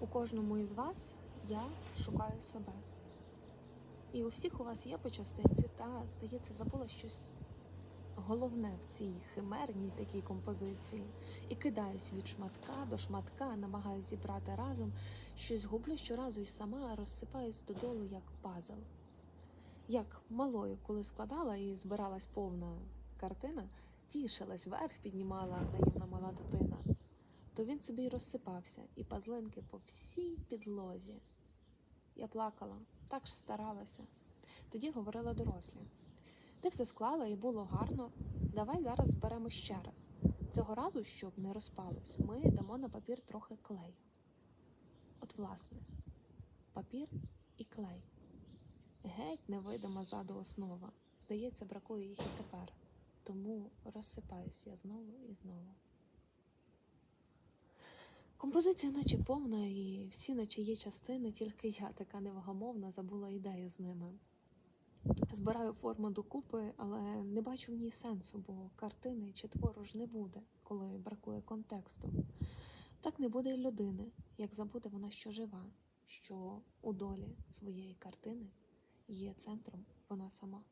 У кожному із вас я шукаю себе. І у всіх у вас є по частинці, та, здається, забула щось головне в цій химерній такій композиції. І кидаюсь від шматка до шматка, намагаюсь зібрати разом, щось гублю щоразу і сама розсипаюсь додолу, як пазл. Як малою, коли складала і збиралась повна картина, тішилась, вверх піднімала наївна мала дитина то він собі розсипався, і пазлинки по всій підлозі. Я плакала, так ж старалася. Тоді говорила дорослі. Ти все склала і було гарно. Давай зараз зберемо ще раз. Цього разу, щоб не розпалось, ми дамо на папір трохи клею. От, власне, папір і клей. Геть невидима ззаду основа. Здається, бракує їх і тепер. Тому розсипаюсь я знову і знову. Композиція наче повна, і всі наче є частини, тільки я така невгамовна забула ідею з ними. Збираю форму докупи, але не бачу в ній сенсу, бо картини чи твору ж не буде, коли бракує контексту. Так не буде й людини, як забуде вона, що жива, що у долі своєї картини є центром вона сама.